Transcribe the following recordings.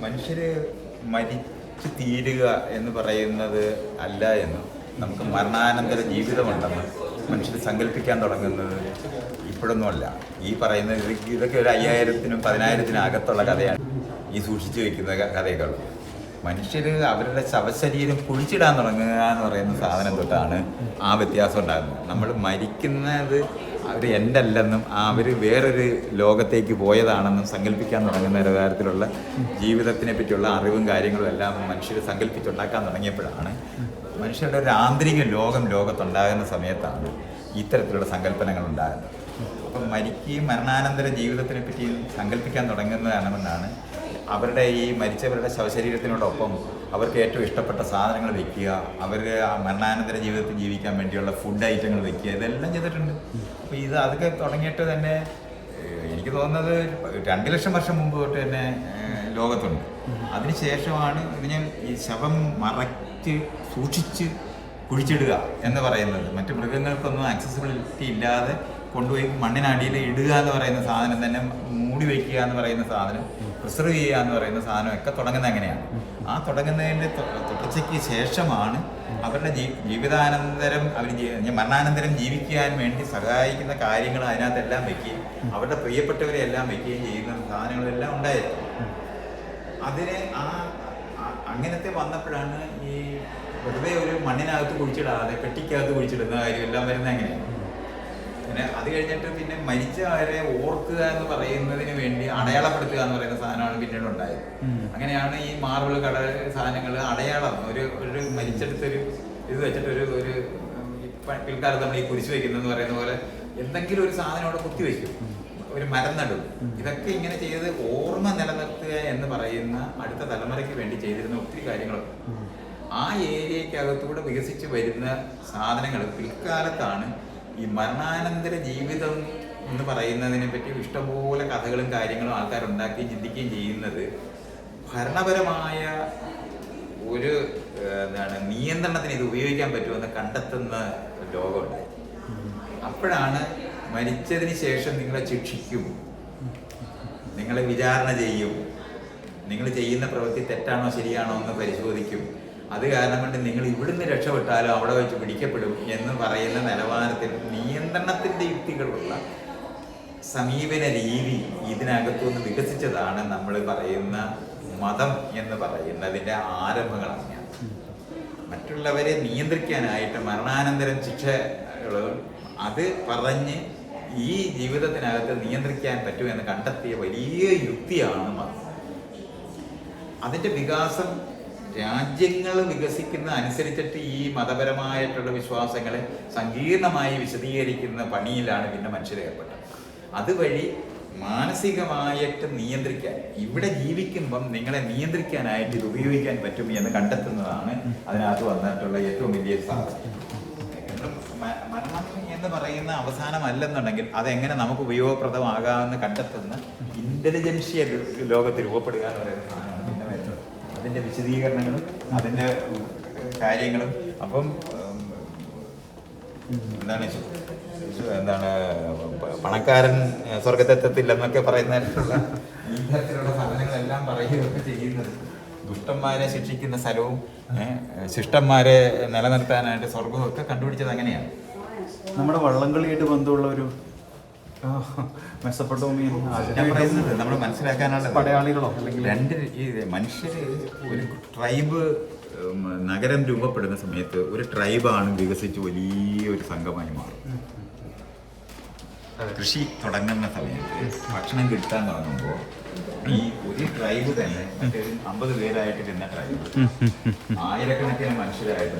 മനുഷ്യര് മരിച്ചു തീരുക എന്ന് പറയുന്നത് അല്ല എന്ന്. നമുക്ക് മരണാനന്തര ജീവിതമുണ്ടെന്ന് മനുഷ്യർ സങ്കല്പിക്കാൻ തുടങ്ങുന്നത് ഇപ്പോഴൊന്നുമല്ല ഈ പറയുന്ന ഇതൊക്കെ ഒരു അയ്യായിരത്തിനും പതിനായിരത്തിനും അകത്തുള്ള കഥയാണ്. ഈ സൂക്ഷിച്ചു വെക്കുന്ന ക- കഥകൾ. മനുഷ്യർ അവരുടെ ശവശരീരം കുഴിച്ചിടാൻ തുടങ്ങുക എന്ന് പറയുന്ന സാധനം തൊട്ടാണ് ആ വ്യത്യാസം ഉണ്ടാകുന്നത്. നമ്മൾ മരിക്കുന്നത് അവർ എന്റെ അല്ലെന്നും അവർ വേറൊരു ലോകത്തേക്ക് പോയതാണെന്നും സങ്കല്പിക്കാൻ തുടങ്ങുന്ന ഒരു തരത്തിലുള്ള ജീവിതത്തിനെ പറ്റിയുള്ള അറിവും കാര്യങ്ങളും എല്ലാം മനുഷ്യർ സങ്കല്പിച്ചുണ്ടാക്കാൻ തുടങ്ങിയപ്പോഴാണ് മനുഷ്യരുടെ ഒരു ആന്തരിക ലോകം ലോകത്തുണ്ടാകുന്ന സമയത്താണ് ഇത്തരത്തിലുള്ള സങ്കല്പനങ്ങൾ ഉണ്ടാകുന്നത്. അപ്പം മരിക്കുകയും മരണാനന്തര ജീവിതത്തിനെ പറ്റി സങ്കല്പിക്കാൻ തുടങ്ങുന്നതാണെന്നാണ് അവരുടെ ഈ മരിച്ചവരുടെ ശവശരീരത്തിനോടൊപ്പം അവർക്ക് ഏറ്റവും ഇഷ്ടപ്പെട്ട സാധനങ്ങൾ വെക്കുക അവർ ആ മരണാനന്തര ജീവിതത്തിൽ ജീവിക്കാൻ വേണ്ടിയുള്ള ഫുഡ് ഐറ്റങ്ങൾ വെക്കുക ഇതെല്ലാം ചെയ്തിട്ടുണ്ട്. അപ്പോൾ ഇത് അതൊക്കെ തുടങ്ങിയിട്ട് തന്നെ എനിക്ക് തോന്നുന്നത് രണ്ട് ലക്ഷം വർഷം മുമ്പ് തൊട്ട് തന്നെ ലോകത്തുണ്ട്. അതിനുശേഷമാണ് ഇതിനെ ഈ ശവം മറച്ച് സൂക്ഷിച്ച് കുഴിച്ചിടുക എന്ന് പറയുന്നത്. മറ്റു മൃഗങ്ങൾക്കൊന്നും ആക്സസിബിലിറ്റി ഇല്ലാതെ കൊണ്ടുപോയി മണ്ണിനടിയിൽ ഇടുക എന്ന് പറയുന്ന സാധനം തന്നെ മൂടി വയ്ക്കുക എന്ന് പറയുന്ന സാധനം പ്രിസർവ് ചെയ്യുക എന്ന് പറയുന്ന സാധനം ഒക്കെ തുടങ്ങുന്നത് എങ്ങനെയാണ് ആ തുടങ്ങുന്നതിന്റെ തുടർച്ചയ്ക്ക് ശേഷമാണ് അവരുടെ ജീ ജീവിതാനന്തരം അവർ മരണാനന്തരം ജീവിക്കാൻ വേണ്ടി സഹായിക്കുന്ന കാര്യങ്ങൾ അതിനകത്തെല്ലാം വെക്കുകയും അവരുടെ പ്രിയപ്പെട്ടവരെ എല്ലാം വെക്കുകയും ചെയ്യുന്ന സാധനങ്ങളെല്ലാം ഉണ്ടായിരുന്നു. അതിനെ ആ അങ്ങനത്തെ വന്നപ്പോഴാണ് ഈ വെറുതെ ഒരു മണ്ണിനകത്ത് കുഴിച്ചിടാതെ പെട്ടിക്കകത്ത് കുഴിച്ചിടുന്ന കാര്യം എല്ലാം വരുന്നത് എങ്ങനെയാണ് പിന്നെ അത് കഴിഞ്ഞിട്ട് പിന്നെ മരിച്ചവരെ ഓർക്കുക എന്ന് പറയുന്നതിന് വേണ്ടി അടയാളപ്പെടുത്തുക എന്ന് പറയുന്ന സാധനമാണ് പിന്നീട് ഉണ്ടായത്. അങ്ങനെയാണ് ഈ മാർബിൾ കട സാധനങ്ങൾ അടയാളം. ഒരു ഒരു മരിച്ചെടുത്തൊരു ഇത് വെച്ചിട്ട് ഒരു പിൽക്കാലത്ത് നമ്മൾ ഈ കുരിശ് വെക്കുന്നതെന്ന് പറയുന്ന പോലെ എന്തെങ്കിലും ഒരു സാധനം അവിടെ കുത്തി വയ്ക്കും ഒരു മരം നടും. ഇതൊക്കെ ഇങ്ങനെ ചെയ്ത് ഓർമ്മ നിലനിർത്തുക എന്ന് പറയുന്ന അടുത്ത തലമുറയ്ക്ക് വേണ്ടി ചെയ്തിരുന്ന ഒത്തിരി കാര്യങ്ങളുണ്ട് ആ ഏരിയക്കകത്തൂടെ വികസിച്ച് വരുന്ന സാധനങ്ങൾ പിൽക്കാലത്താണ് ഈ മരണാനന്തര ജീവിതം എന്ന് പറയുന്നതിനെ പറ്റി ഇഷ്ടംപോലെ കഥകളും കാര്യങ്ങളും ആൾക്കാർ ഉണ്ടാക്കുകയും ചിന്തിക്കുകയും ചെയ്യുന്നത് ഭരണപരമായ ഒരു എന്താണ് നിയന്ത്രണത്തിന് ഇത് ഉപയോഗിക്കാൻ പറ്റുമെന്ന് കണ്ടെത്തുന്ന ലോകമുണ്ട് അപ്പോഴാണ് മരിച്ചതിന് ശേഷം നിങ്ങളെ ശിക്ഷിക്കും. നിങ്ങളെ വിചാരണ ചെയ്യും. നിങ്ങൾ ചെയ്യുന്ന പ്രവൃത്തി തെറ്റാണോ ശരിയാണോ എന്ന് പരിശോധിക്കും. അത് കാരണം കൊണ്ട് നിങ്ങൾ ഇവിടുന്ന് രക്ഷപ്പെട്ടാലും അവിടെ വെച്ച് പിടിക്കപ്പെടും എന്ന് പറയുന്ന നിലവാരത്തിൽ നിയന്ത്രണത്തിന്റെ യുക്തികളുള്ള സമീപന രീതി ഇതിനകത്തുനിന്ന് വികസിച്ചതാണ് നമ്മൾ പറയുന്ന മതം എന്ന് പറയുന്നതിന്റെ ആരംഭങ്ങളാണ് മറ്റുള്ളവരെ നിയന്ത്രിക്കാനായിട്ട് മരണാനന്തരം ശിക്ഷകൾ അത് പറഞ്ഞ് ഈ ജീവിതത്തിനകത്ത് നിയന്ത്രിക്കാൻ പറ്റുമെന്ന് കണ്ടെത്തിയ വലിയ യുക്തിയാണ് മതം. അതിന്റെ വികാസം രാജ്യങ്ങൾ വികസിക്കുന്ന അനുസരിച്ചിട്ട് ഈ മതപരമായിട്ടുള്ള വിശ്വാസങ്ങളെ സങ്കീർണമായി വിശദീകരിക്കുന്ന പണിയിലാണ് പിന്നെ മനുഷ്യരേർപ്പെട്ടത് അതുവഴി മാനസികമായിട്ട് നിയന്ത്രിക്കാൻ ഇവിടെ ജീവിക്കുമ്പം നിങ്ങളെ നിയന്ത്രിക്കാനായിട്ട് ഇത് ഉപയോഗിക്കാൻ പറ്റും എന്ന് കണ്ടെത്തുന്നതാണ് അതിനകത്ത് വന്നിട്ടുള്ള ഏറ്റവും വലിയ സാധനം. മരണം എന്ന് പറയുന്ന അവസാനമല്ലെന്നുണ്ടെങ്കിൽ അതെങ്ങനെ നമുക്ക് ഉപയോഗപ്രദമാകാമെന്ന് കണ്ടെത്തുന്ന ഇന്റലിജൻഷ്യ ലോകത്ത് രൂപപ്പെടുക എന്ന് പറയുന്ന അതിന്റെ വിശദീകരണങ്ങളും അതിന്റെ കാര്യങ്ങളും. അപ്പം എന്താണ് എന്താണ് പണക്കാരൻ സ്വർഗത്തെത്തത്തില്ലെന്നൊക്കെ പറയുന്ന തരത്തിലുള്ള ഈ തരത്തിലുള്ള സാധനങ്ങളെല്ലാം പറയുകയൊക്കെ ചെയ്യുന്നത് ദുഷ്ടന്മാരെ ശിക്ഷിക്കുന്ന സ്ഥലവും ശിഷ്ടന്മാരെ നിലനിർത്താനായിട്ട് സ്വർഗവും ഒക്കെ കണ്ടുപിടിച്ചത് അങ്ങനെയാണ്. നമ്മുടെ വള്ളംകളിയായിട്ട് ബന്ധമുള്ള ഒരു നമ്മൾ മനസ്സിലാക്കാനുള്ള പടയാളികളോ അല്ലെങ്കിൽ രണ്ട് ഈ മനുഷ്യര് ഒരു ട്രൈബ് നഗരം രൂപപ്പെടുന്ന സമയത്ത് ഒരു ട്രൈബാണ് വികസിച്ച് വലിയൊരു സംഘമായി മാറും കൃഷി തുടങ്ങുന്ന സമയത്ത് ഭക്ഷണം കിട്ടാൻ തുടങ്ങുമ്പോൾ ഈ ഒരു ട്രൈബ് തന്നെ അമ്പത് പേരായിട്ട് ഇരുന്ന ട്രൈബ് ആയിരക്കണക്കിന് മനുഷ്യരായിട്ട്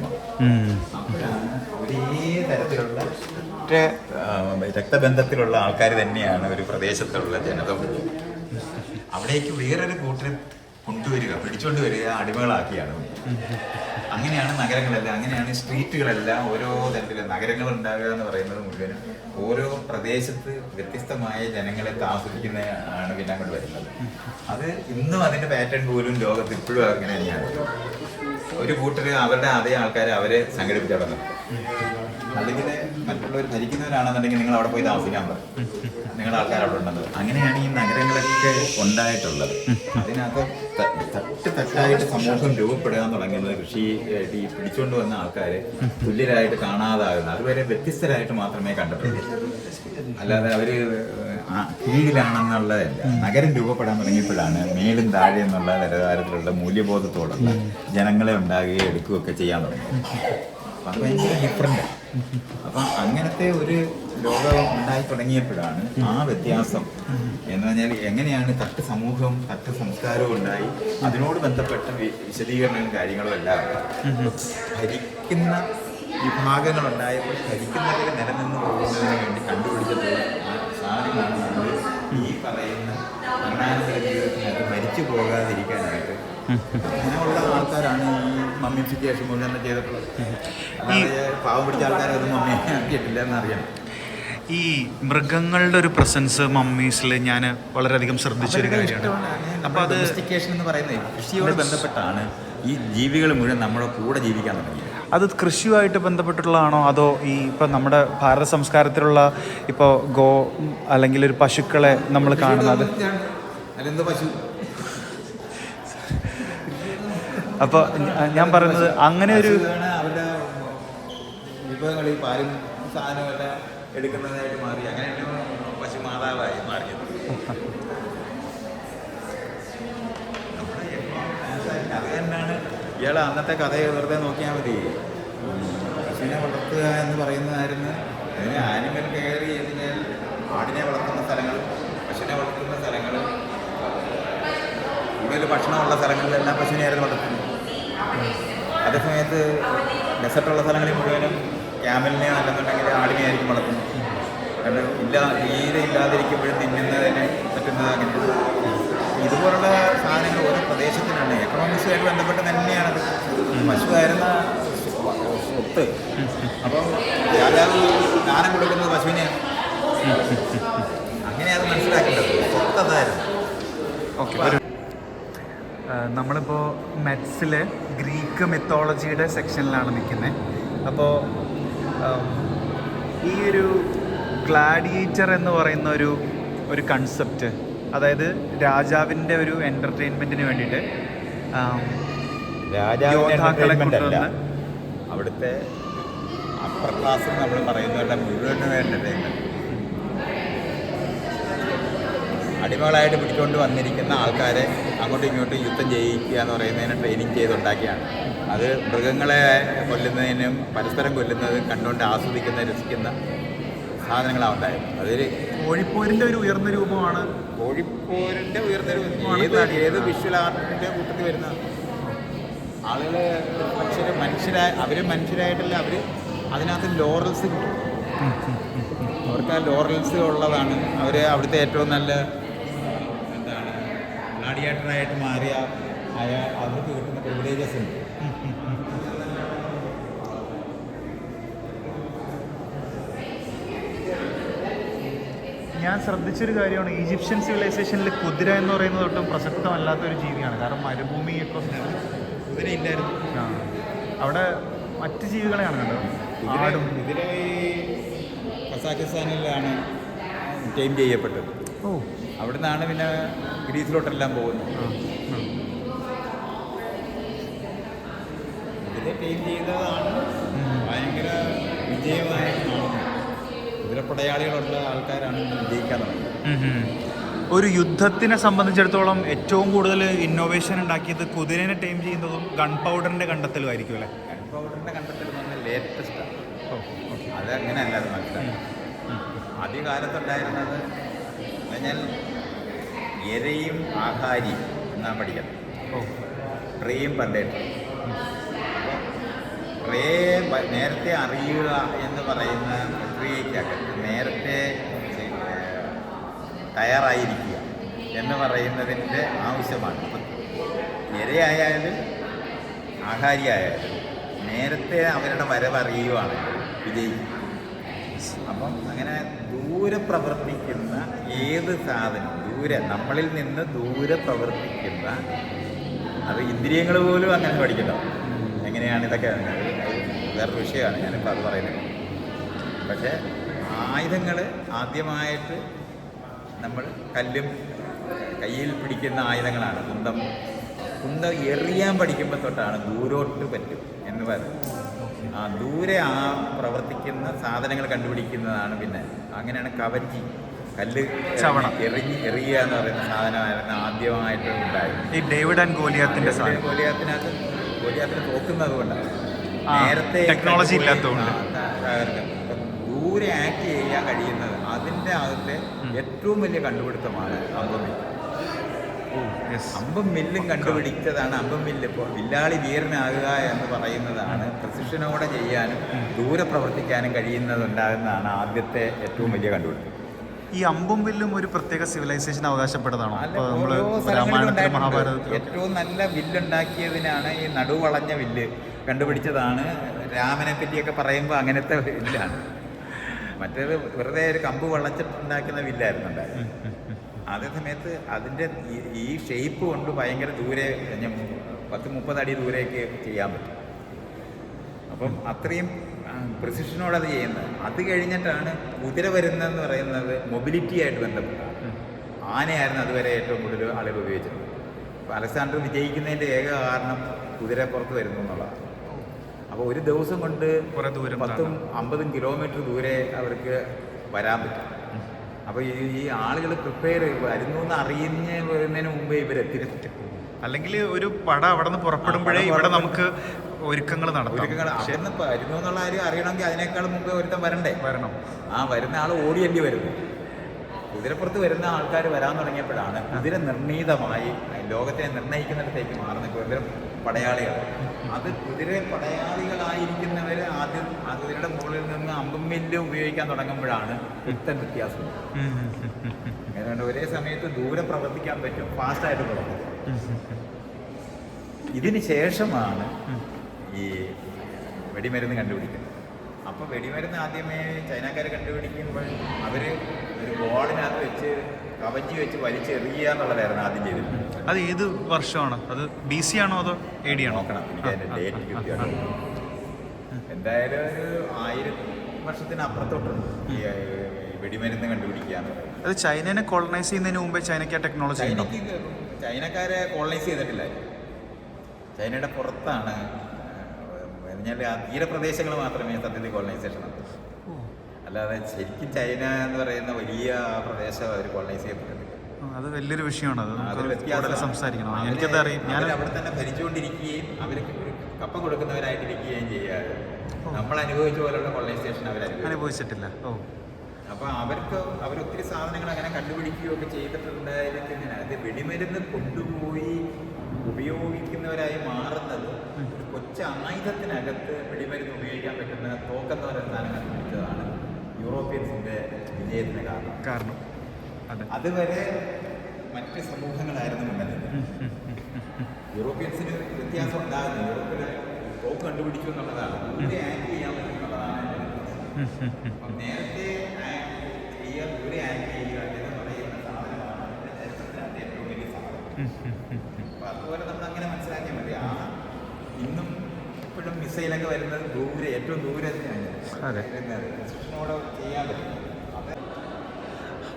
അപ്പോഴാണ് ഒരേ തരത്തിലുള്ള ഒറ്റ രക്തബന്ധത്തിലുള്ള ആൾക്കാർ തന്നെയാണ് ഒരു പ്രദേശത്തുള്ള ജനത. അവിടേക്ക് വേറൊരു കൂട്ടരെ കൊണ്ടുവരിക പിടിച്ചുകൊണ്ട് വരിക അടിമകളാക്കിയാണ്. അങ്ങനെയാണ് നഗരങ്ങളെല്ലാം അങ്ങനെയാണ് സ്ട്രീറ്റുകളെല്ലാം ഓരോ തരത്തിലെ നഗരങ്ങൾ ഉണ്ടാവുക എന്ന് പറയുന്നത് മുഴുവനും ഓരോ പ്രദേശത്ത് വ്യത്യസ്തമായ ജനങ്ങളെ താമസിക്കുന്ന ആണ് പിന്നെ അങ്ങോട്ട് വരുന്നത്. അത് ഇന്നും അതിന്റെ പാറ്റേൺ പോലും ലോകത്ത് ഇപ്പോഴും അങ്ങനെ തന്നെയാണ്. ഒരു കൂട്ടർ അവരുടെ അതേ ആൾക്കാരെ അവരെ സംഘടിപ്പിച്ചു അല്ലെങ്കിൽ മറ്റുള്ളവർ ഭരിക്കുന്നവരാണെന്നുണ്ടെങ്കിൽ നിങ്ങൾ അവിടെ പോയി താമസിക്കാൻ പറയും നിങ്ങളുടെ ആൾക്കാർ അവിടെ ഉണ്ടെന്ന് അങ്ങനെയാണ് ഈ നഗരങ്ങളൊക്കെ ഉണ്ടായിട്ടുള്ളത്. അതിനകത്ത് തട്ട് തട്ടായിട്ട് സമൂഹം രൂപപ്പെടാൻ തുടങ്ങുന്നത് കൃഷി ഈ പിടിച്ചുകൊണ്ട് വന്ന ആൾക്കാരെ തുല്യരായിട്ട് കാണാതാകുന്ന അതുവരെ വ്യത്യസ്തരായിട്ട് മാത്രമേ കണ്ടിട്ടുള്ളൂ. അല്ലാതെ അവർ കീഴിലാണെന്നുള്ളതല്ല. നഗരം രൂപപ്പെടാൻ തുടങ്ങിയപ്പോഴാണ് മേലും താഴെ എന്നുള്ള നിലവാരത്തിലുള്ള മൂല്യബോധത്തോടുള്ള ജനങ്ങളെ ഉണ്ടാകുകയും എടുക്കുകയൊക്കെ ചെയ്യാൻ തുടങ്ങി അത് ഭയങ്കര ഡിഫറെന്റ് അപ്പം അങ്ങനത്തെ ഒരു ലോകം ഉണ്ടായി തുടങ്ങിയപ്പോഴാണ് ആ വ്യത്യാസം. എന്ന് പറഞ്ഞാൽ എങ്ങനെയാണ് തട്ട് സമൂഹവും തട്ട് സംസ്കാരവും ഉണ്ടായി അതിനോട് ബന്ധപ്പെട്ട വിശദീകരണങ്ങളും കാര്യങ്ങളും എല്ലാം ഭരിക്കുന്ന വിഭാഗങ്ങൾ ഉണ്ടായപ്പോൾ ഭരിക്കുന്നവർ നിലനിന്ന് പോകുന്നതിന് വേണ്ടി കണ്ടുപിടിച്ചത് സാധനമാണ് നമ്മൾ ഈ പറയുന്ന മരണാനന്തര ജീവിതത്തിനകത്ത് മരിച്ചു പോകാതിരിക്കാനായിട്ട്. അങ്ങനെയുള്ള ആൾക്കാരാണ് ഈ മമ്മിഫിക്കേഷൻ മുഴുവൻ ചെയ്തിട്ടുള്ളത്. പാവം പിടിച്ച ആൾക്കാരൊന്നും മമ്മി ആക്കിയിട്ടില്ല എന്നറിയാം. ഈ മൃഗങ്ങളുടെ ഒരു പ്രസൻസ് മമ്മീസിൽ ഞാൻ വളരെയധികം ശ്രദ്ധിച്ചൊരു കാര്യമാണ്. അപ്പോൾ അത് എന്ന് പറയുന്നത് കൃഷിയോട് ബന്ധപ്പെട്ടാണ് ഈ ജീവികൾ മുഴുവൻ നമ്മുടെ കൂടെ ജീവിക്കാൻ തുടങ്ങിയത് അത് കൃഷിയുമായിട്ട് ബന്ധപ്പെട്ടുള്ളതാണോ അതോ ഈ ഇപ്പം നമ്മുടെ ഭാരത സംസ്കാരത്തിലുള്ള ഇപ്പോൾ ഗോ അല്ലെങ്കിൽ ഒരു പശുക്കളെ നമ്മൾ കാണുന്നത്? അല്ലെന്തോ പശു? അപ്പോൾ ഞാൻ പറയുന്നത് അങ്ങനെ ഒരു അവരുടെ മാറി. അന്നത്തെ കഥയെ വെറുതെ നോക്കിയാൽ മതി. പശുവിനെ വളർത്തുക എന്ന് പറയുന്നതായിരുന്നു. അതിന് ആനിമൽ കെയർ ചെയ്തതിനാൽ ആടിനെ വളർത്തുന്ന സ്ഥലങ്ങൾ പശുവിനെ വളർത്തുന്ന സ്ഥലങ്ങൾ കൂടുതൽ ഭക്ഷണമുള്ള സ്ഥലങ്ങളിലെല്ലാം പശുവിനെയായിരുന്നു വളർത്തുന്നത്. അതേസമയത്ത് ഡെസർട്ടുള്ള സ്ഥലങ്ങളിൽ മുഴുവനും ക്യാമലിനെ അല്ലെന്നുണ്ടെങ്കിൽ ആടിനെയായിരിക്കും വളർത്തുന്നത്. കാരണം ഇല്ല തീരെ ഇല്ലാതിരിക്കുമ്പോഴും തിന്നുന്നതിന് പറ്റുന്നത് അങ്ങനെയാണ്. ഇതുപോലുള്ള സാധനങ്ങൾ ഓരോ പ്രദേശത്തിനുണ്ട് എക്കണോമിക്സുമായിട്ട് ബന്ധപ്പെട്ട് തന്നെയാണത് പശുവായിരുന്ന സ്വത്ത്. അപ്പം രാജാവ് ദാനം കൊടുക്കുന്നത് പശുവിനെയാണ്. അങ്ങനെയാണ് മനസ്സിലാക്കേണ്ടത്. സ്വത്ത് അതായിരുന്നു. ഓക്കെ നമ്മളിപ്പോൾ മെറ്റ്സിലെ ഗ്രീക്ക് മിത്തോളജിയുടെ സെക്ഷനിലാണ് നിൽക്കുന്നത്. അപ്പോൾ ഈ ഒരു ഗ്ലാഡിയേറ്റർ എന്ന് പറയുന്ന ഒരു ഒരു കൺസെപ്റ്റ് അതായത് രാജാവിന്റെ ഒരു എന്റർടൈൻമെന്റിന് വേണ്ടിയിട്ട് രാജാവിന്റെ യോദ്ധാക്കളെ കൊണ്ടുവന്ന് അവിടുത്തെ അപ്പർ ക്ലാസ് നമ്മൾ പറയുന്നവരുടെ മുഴുവൻ എന്റർടൈൻമെന്റ് അടിമകളായിട്ട് പിടിച്ചുകൊണ്ട് വന്നിരിക്കുന്ന ആൾക്കാരെ അങ്ങോട്ടും ഇങ്ങോട്ടും യുദ്ധം ചെയ്യിക്കുക എന്ന് പറയുന്നതിന് ട്രെയിനിങ് ചെയ്തുണ്ടാക്കിയാണ്. അത് മൃഗങ്ങളെ കൊല്ലുന്നതിനും പരസ്പരം കൊല്ലുന്നതും കണ്ടുകൊണ്ട് ആസ്വദിക്കുന്ന രസിക്കുന്ന സാധനങ്ങളാണ് ഉണ്ടായത്. അതിൽ കോഴിപ്പോരിന്റെ ഒരു ഉയർന്ന രൂപമാണ്. കോഴിപ്പോരിന്റെ ഉയർന്ന രൂപമാണ് ഏത്. ഏത് വിഷ്വൽ ആർട്ടിന്റെ കൂട്ടത്തിൽ വരുന്ന ആളുകൾ മനുഷ്യർ മനുഷ്യരായ അവർ മനുഷ്യരായിട്ടല്ല അവർ അതിനകത്ത് ലോറൽസ് കിട്ടും അവർക്ക് ആ ലോറൽസ് ഉള്ളതാണ് അവർ അവിടുത്തെ ഏറ്റവും നല്ല ഗ്ലാഡിയേറ്ററായിട്ട് മാറിയ അയാൾ അവർക്ക് കിട്ടുന്ന പ്രിവിലേജസ് ഉണ്ട്. ഞാൻ ശ്രദ്ധിച്ചൊരു കാര്യമാണ് ഈജിപ്ഷ്യൻ സിവിലൈസേഷനിൽ കുതിര എന്ന് പറയുന്നത് ഒട്ടും പ്രസക്തമല്ലാത്ത ഒരു ജീവിയാണ്. കാരണം മരുഭൂമി എക്കോസിസ്റ്റം കുതിരയില്ലായിരുന്നു ആ. അവിടെ മറ്റ് ജീവികളെയാണ് കണ്ടത്. ആടും. കുതിര കസാഖിസ്ഥാനിലാണ് ടൈം ചെയ്യപ്പെട്ടത്. ഓ. അവിടുന്നാണ് പിന്നെ ഗ്രീസിലോട്ടെല്ലാം പോകുന്നു. ഇതിനെ ആ. ചെയ്തതാണ് ഭയങ്കര വിജയമായി കുതിരപ്പടയാളികളുള്ള ആൾക്കാരാണ് വിജയിക്കാൻ. ഒരു യുദ്ധത്തിനെ സംബന്ധിച്ചിടത്തോളം ഏറ്റവും കൂടുതൽ ഇന്നോവേഷൻ ഉണ്ടാക്കിയത് കുതിരനെ ടൈം ചെയ്യുന്നതും ഗൺ പൗഡറിന്റെ കണ്ടെത്തലും ആയിരിക്കും അല്ലേ? ഗൺ പൗഡറിന്റെ കണ്ടെത്തൽ ലേറ്റസ്റ്റ് അത് അങ്ങനെയല്ല അത് മനസ്സിലായി ആദ്യകാലത്തുണ്ടായിരുന്നത് കാലത്തുണ്ടായിരുന്നത് പറഞ്ഞാൽ എരയും ആഹാരി എന്നാണ് പഠിക്കുന്നത് ഓ. ട്രേയും പണ്ടേറ്റ് ട്രേ നേരത്തെ അറിയുക എന്ന് പറയുന്ന പ്രക്രിയയ്ക്കകത്ത് നേരത്തെ തയ്യാറായിരിക്കുക എന്ന് പറയുന്നതിന്റെ ആവശ്യമാണ്. എരയായാലും ഇരയായാലും ആഹാരിയായാലും നേരത്തെ അവരുടെ വരവ് അറിയുവാണ് വിജയിക്കും അപ്പം അങ്ങനെ ദൂരെ പ്രവർത്തിക്കുന്ന ഏത് സാധനം ദൂരെ നമ്മളിൽ നിന്ന് ദൂരെ പ്രവർത്തിക്കുന്ന അത് ഇന്ദ്രിയങ്ങൾ പോലും അങ്ങനെ പഠിക്കണം എങ്ങനെയാണ് ഇതൊക്കെ? വേറൊരു വിഷയമാണ് ഞാനിപ്പോൾ അത് പറയുന്നത്. പക്ഷേ ആയുധങ്ങൾ ആദ്യമായിട്ട് നമ്മൾ കല്ലും കയ്യിൽ പിടിക്കുന്ന ആയുധങ്ങളാണ്. കുന്തം. കുന്തം എറിയാൻ പഠിക്കുമ്പോൾ തൊട്ടാണ് ദൂരോട്ട് പറ്റും എന്ന് പറയുന്നത്. ആ ദൂരെ ആ പ്രവർത്തിക്കുന്ന സാധനങ്ങൾ കണ്ടുപിടിക്കുന്നതാണ് പിന്നെ. അങ്ങനെയാണ് കവഞ്ചി. കല്ല് ചവണ. എറിഞ്ഞ് എറിയുക എന്ന് പറയുന്ന സാധനമായിരുന്നു ആദ്യമായിട്ട് ഉണ്ടായത്. ഈ ഡേവിഡ് ആൻഡ് ഗോലിയാത്തിന്റെ സാധനം ഗോലിയാത്തിനകത്ത് ഗോലിയാത്തിന് തോക്കുന്നത് കൊണ്ടാണ്. നേരത്തെ ടെക്നോളജി ഇല്ലാത്തതുകൊണ്ട്. ദൂരെ ആക്ട് ചെയ്യാൻ കഴിയുന്നത് അതിന്റെ അകത്തെ ഏറ്റവും വലിയ കണ്ടുപിടുത്തമാണ് അമ്പം മില്ല്. യെസ് അമ്പം മില്ലും കണ്ടുപിടിച്ചതാണ് അമ്പം മില്ല്. ഇപ്പോൾ വില്ലാളി വീരനാകുക എന്ന് പറയുന്നതാണ് പ്രസിഷനോടെ ചെയ്യാനും ദൂരെ പ്രവർത്തിക്കാനും കഴിയുന്നതുണ്ടാകുന്നതാണ് ആദ്യത്തെ ഏറ്റവും വലിയ കണ്ടുപിടുത്തം. ഈ അമ്പും വില്ലും ഒരു പ്രത്യേക സിവിലൈസേഷൻ അവകാശപ്പെട്ടതാണോ? നമ്മൾ രാമായണത്തിലും. മഹാഭാരതത്തിലും ഏറ്റവും നല്ല വില്ലുണ്ടാക്കിയതിനാണ് ഈ നടുവളഞ്ഞ വില്ല് കണ്ടുപിടിച്ചതാണ്. രാമനെ പറ്റിയൊക്കെ പറയുമ്പോൾ അങ്ങനത്തെ വില്ലാണ്. മറ്റേത് വെറുതെ ഒരു കമ്പ് വളച്ചിട്ടുണ്ടാക്കുന്ന വില്ലായിരുന്നു ഉണ്ടായത് അതേ സമയത്ത് അതിന്റെ ഈ- ഷേപ്പ് കൊണ്ട് ഭയങ്കര ദൂരെ പത്ത് മുപ്പത് അടി ദൂരേക്ക് ചെയ്യാൻ പറ്റും. അപ്പം അത്രയും പ്രിസിഷനോട് അത് ചെയ്യുന്നത്. അത് കഴിഞ്ഞിട്ടാണ് കുതിര വരുന്നതെന്ന് പറയുന്നത് മൊബിലിറ്റി ആയിട്ട് ബന്ധപ്പെട്ടതാണ് ആനയായിരുന്നു അതുവരെ ഏറ്റവും കൂടുതൽ ആളുകൾ ഉപയോഗിച്ചത് അപ്പോൾ അലക്സാണ്ടർ വിജയിക്കുന്നതിന്റെ ഏക കാരണം കുതിര പുറത്ത് വരുന്നു എന്നുള്ളതാണ്. അപ്പോൾ ഒരു ദിവസം കൊണ്ട് കുറേ ദൂരം പത്തും അമ്പതും കിലോമീറ്റർ ദൂരെ അവർക്ക് വരാൻ പറ്റും. അപ്പോൾ ഈ ഈ ആളുകൾ പ്രിപ്പയർ വരുന്നു എന്ന് അറിയുന്ന വരുന്നതിന് മുമ്പേ ഇവരെത്തി അല്ലെങ്കിൽ ഒരു പട അവിടെ നിന്ന് പുറപ്പെടുമ്പോഴേ ഇവിടെ നമുക്ക് ഒരുക്കങ്ങൾ നടത്തും. ഒരുക്കങ്ങൾ വരുന്നു എന്നുള്ള കാര്യം അറിയണമെങ്കിൽ അതിനേക്കാൾ മുമ്പേ ഒരുത്തം വരണ്ടേ? വരണം. ആ വരുന്ന ആൾ ഓടിയേണ്ടി വരുന്നു കുതിരപ്പുറത്ത് വരുന്ന ആൾക്കാർ വരാൻ തുടങ്ങിയപ്പോഴാണ് കുതിര നിർണീതമായി ലോകത്തെ നിർണയിക്കുന്നിടത്തേക്ക് മാറുന്ന കുതിര പടയാളികൾ. അത് കുതിര പടയാളികളായിരിക്കുന്നവർ ആദ്യം ആ കുതിരയുടെ മുകളിൽ നിന്ന് അമ്പും മില്ല് ഉപയോഗിക്കാൻ തുടങ്ങുമ്പോഴാണ് ഇത്തരം വ്യത്യാസം. അതുകൊണ്ട് ഒരേ സമയത്ത് ദൂരെ പ്രവർത്തിക്കാൻ പറ്റും ഫാസ്റ്റായിട്ട് പ്രവർത്തിക്കും ഇതിന് ശേഷമാണ് ഈ വെടിമരുന്ന് കണ്ടുപിടിക്കുന്നത്. അപ്പോൾ വെടിമരുന്ന് ആദ്യമേ ചൈനക്കാർ കണ്ടുപിടിക്കുമ്പോൾ അവർ ഒരു ബോളിനകത്ത് വെച്ച് കവഞ്ചി വെച്ച് വലിച്ചെറിയുക എന്നുള്ളതായിരുന്നു ആദ്യം ചെയ്തിരുന്നത്. അത് ഏത് വർഷമാണ്? അത് ബി സി ആണോ അതോ എ ഡി ആണോ? നോക്കണം എനിക്ക് അതിന്റെ ഡേറ്റ് എന്തായാലും ഒരു ആയിരം വർഷത്തിനപ്പുറത്തോട്ടുണ്ട് ഈ ഏഹ്, വെടിമരുന്ന് കണ്ടുപിടിക്കുക അത് ചൈനനെ കോളനൈസ് ചെയ്യുന്നതിന് മുമ്പേ ചൈനയ്ക്ക് ആ ടെക്നോളജി ചൈനക്കാരെ കോളനൈസ് ചെയ്തിട്ടില്ല. ചൈനയുടെ പുറത്താണ് പറഞ്ഞാൽ ആ തീരപ്രദേശങ്ങൾ മാത്രമേ സത്യത്തിൽ കോളനൈസേഷൻ നടത്തൂ. അല്ലാതെ ശരിക്കും ചൈന എന്ന് പറയുന്ന വലിയ പ്രദേശം അവർ കോളനൈസ് ചെയ്തിട്ടുണ്ട് അത് വലിയൊരു വിഷയമാണ്. അത്. സംസാരിക്കണം. എനിക്കത് അറിയാം ഞാൻ അവിടെ തന്നെ ഭരിച്ചുകൊണ്ടിരിക്കുകയും അവർക്ക് കപ്പ കൊടുക്കുന്നവരായിട്ടിരിക്കുകയും ചെയ്യാതെ നമ്മൾ അനുഭവിച്ച പോലുള്ള കോളനൈസേഷൻ അവർ അനുഭവിച്ചിട്ടില്ല. ഓ. അപ്പോൾ അവർക്ക് അവരൊത്തിരി സാധനങ്ങൾ അങ്ങനെ കണ്ടുപിടിക്കുകയൊക്കെ ചെയ്തിട്ടുണ്ടായിരിക്കും. ഇങ്ങനെ അത് വെടിമരുന്ന് കൊണ്ടുപോയി ഉപയോഗിക്കുന്നവരായി കൊച്ചു ആയുധത്തിനകത്ത് വെടിമരുന്ന് ഉപയോഗിക്കാൻ പറ്റുന്ന തോക്കെന്ന് പറയുന്ന സാധനം കണ്ടുപിടിച്ചതാണ് യൂറോപ്യൻസിന്റെ വിജയത്തിന് കാരണം. കാരണം. അതെ. അതുവരെ മറ്റ് സമൂഹങ്ങളായിരുന്നു മുന്നിൽ. യൂറോപ്യൻസിന് വ്യത്യാസം ഉണ്ടാകുന്നു യൂറോപ്പിൽ തോക്ക് കണ്ടുപിടിച്ചു എന്നുള്ളതാണ്. ദൂരെ ആക്ട് ചെയ്യാൻ പറ്റുന്നുള്ളതാണ് നേരത്തെ ചെയ്യുക ദൂരെ ആക്ട് ചെയ്യുക എന്ന് പറയുന്ന സാധനമാണ് ചരിത്രത്തിനകത്ത് ഏറ്റവും വലിയ സാധനം. അതുപോലെ നമ്മൾ അങ്ങനെ മനസ്സിലാക്കിയാൽ മതി. ആ മിസൈലൊക്കെ വരുന്നത് ദൂരെ ഏറ്റവും ദൂരെ തന്നെയാണ്. ചെയ്യാൻ പറ്റും.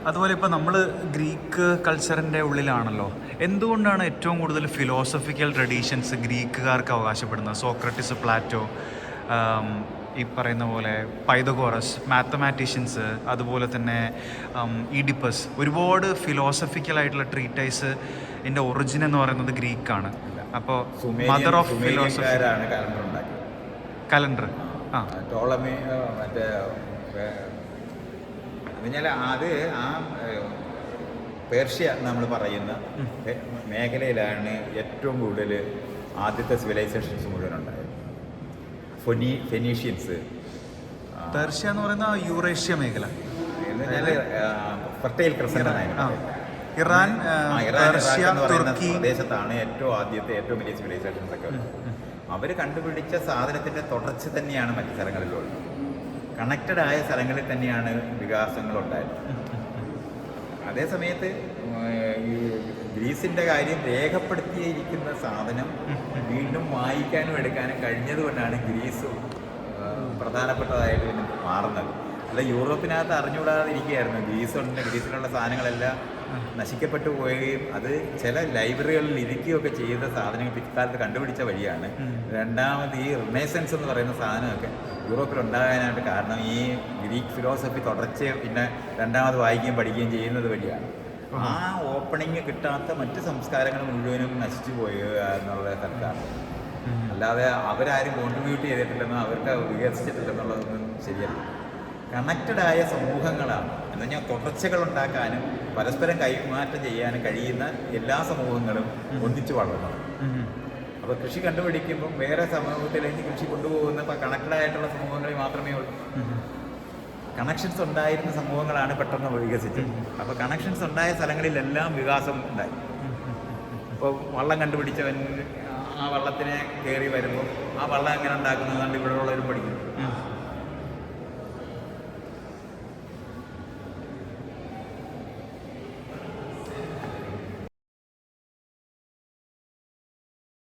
അതുപോലെ ഇപ്പോൾ നമ്മൾ ഗ്രീക്ക് കൾച്ചറിന്റെ ഉള്ളിലാണല്ലോ. എന്തുകൊണ്ടാണ് ഏറ്റവും കൂടുതൽ ഫിലോസഫിക്കൽ ട്രഡീഷൻസ് ഗ്രീക്കുകാർക്ക് അവകാശപ്പെടുന്നത്? സോക്രട്ടിസ് പ്ലാറ്റോ ഈ പറയുന്ന പോലെ പൈതഗോറസ് മാത്തമാറ്റീഷ്യൻസ് അതുപോലെ തന്നെ ഇഡിപ്പസ് ഒരുപാട് ഫിലോസഫിക്കൽ ആയിട്ടുള്ള ട്രീറ്റൈസ് എന്റെ ഒറിജിൻ എന്ന് പറയുന്നത് ഗ്രീക്കാണ് അപ്പോൾ മദർ ഓഫ് ഫിലോസഫി കലണ്ടർ ഉണ്ടാക്കിയത് കലണ്ടർ. ആ. ടോളമി മറ്റേ പറഞ്ഞാൽ അത് ആ പേർഷ്യ നമ്മൾ പറയുന്ന മേഖലയിലാണ് ഏറ്റവും കൂടുതൽ ആദ്യത്തെ സിവിലൈസേഷൻസ് മുഴുവൻ ഉണ്ടായത് ഫൊനി ഫെനീഷ്യൻസ്. പേർഷ്യ എന്ന് പറയുന്ന യൂറേഷ്യ മേഖല. ഫെർട്ടൈൽ ക്രസന്റ് ആ. ഇറാൻ പറയുന്ന തുർക്കി പ്രദേശത്താണ് ഏറ്റവും ആദ്യത്തെ ഏറ്റവും വലിയ സിവിലൈസേഷൻസ് ഒക്കെ അവർ കണ്ടുപിടിച്ച സാധനത്തിന്റെ തുടർച്ച തന്നെയാണ് മറ്റു സ്ഥലങ്ങളിലുള്ളത്. കണക്റ്റഡ് ആയ സ്ഥലങ്ങളിൽ തന്നെയാണ് വികാസങ്ങൾ ഉണ്ടായത്. അതേ സമയത്ത് ഈ ഗ്രീസിന്റെ കാര്യം രേഖപ്പെടുത്തിയിരിക്കുന്ന സാധനം വീണ്ടും വായിക്കാനും എടുക്കാനും കഴിഞ്ഞതുകൊണ്ടാണ് ഗ്രീസ് പ്രധാനപ്പെട്ടതായിട്ട് മാറുന്നത്. അല്ല യൂറോപ്പിനകത്ത് അറിഞ്ഞുകൂടാതിരിക്കുകയായിരുന്നു. ഗ്രീസ് ഗ്രീസിലുള്ള സാധനങ്ങളെല്ലാം നശിക്കപ്പെട്ടു പോവുകയും അത് ചില ലൈബ്രറികളിൽ ഇരിക്കുകയൊക്കെ ചെയ്ത സാധനങ്ങൾ പിൽക്കാലത്ത് കണ്ടുപിടിച്ച വഴിയാണ്. രണ്ടാമത് ഈ റിനേസൻസ് എന്ന് പറയുന്ന സാധനമൊക്കെ യൂറോപ്പിൽ ഉണ്ടാകാനായിട്ട് കാരണം ഈ ഗ്രീക്ക് ഫിലോസഫി തുടർച്ചയെ പിന്നെ രണ്ടാമത് വായിക്കുകയും പഠിക്കുകയും ചെയ്യുന്നത് വഴിയാണ്. ആ. ഓപ്പണിങ് കിട്ടാത്ത മറ്റ് സംസ്കാരങ്ങൾ മുഴുവനും നശിച്ചു പോയി എന്നുള്ള സർക്കാർ അല്ലാതെ അവരാരും കോൺട്രിബ്യൂട്ട് ചെയ്തിട്ടില്ലെന്നോ അവർക്ക് വികസിച്ചിട്ടില്ലെന്നുള്ളതൊന്നും ശരിയല്ല. കണക്റ്റഡ് ആയ സമൂഹങ്ങളാണ്. എന്ന് പറഞ്ഞാൽ തുടർച്ചകൾ ഉണ്ടാക്കാനും പരസ്പരം കൈമാറ്റം ചെയ്യാനും കഴിയുന്ന എല്ലാ സമൂഹങ്ങളും ഒന്നിച്ചു വളർന്നു അപ്പോൾ കൃഷി കണ്ടുപിടിക്കുമ്പോൾ വേറെ സമൂഹത്തിലേക്ക് കൃഷി കൊണ്ടുപോകുന്ന കണക്റ്റഡ് ആയിട്ടുള്ള സമൂഹങ്ങളിൽ മാത്രമേ ഉള്ളൂ. കണക്ഷൻസ് ഉണ്ടായിരുന്ന സമൂഹങ്ങളാണ് പെട്ടെന്ന് വികസിച്ചത്. അപ്പോൾ കണക്ഷൻസ് ഉണ്ടായ സ്ഥലങ്ങളിലെല്ലാം വികാസം ഉണ്ടായി. ഇപ്പോൾ വള്ളം കണ്ടുപിടിച്ചവൻ ആ വള്ളത്തിനെ കയറി വരുമ്പോൾ ആ വള്ളം എങ്ങനെ ഉണ്ടാക്കുന്നതാണ് ഇവിടെ ഉള്ളവരും പഠിക്കും.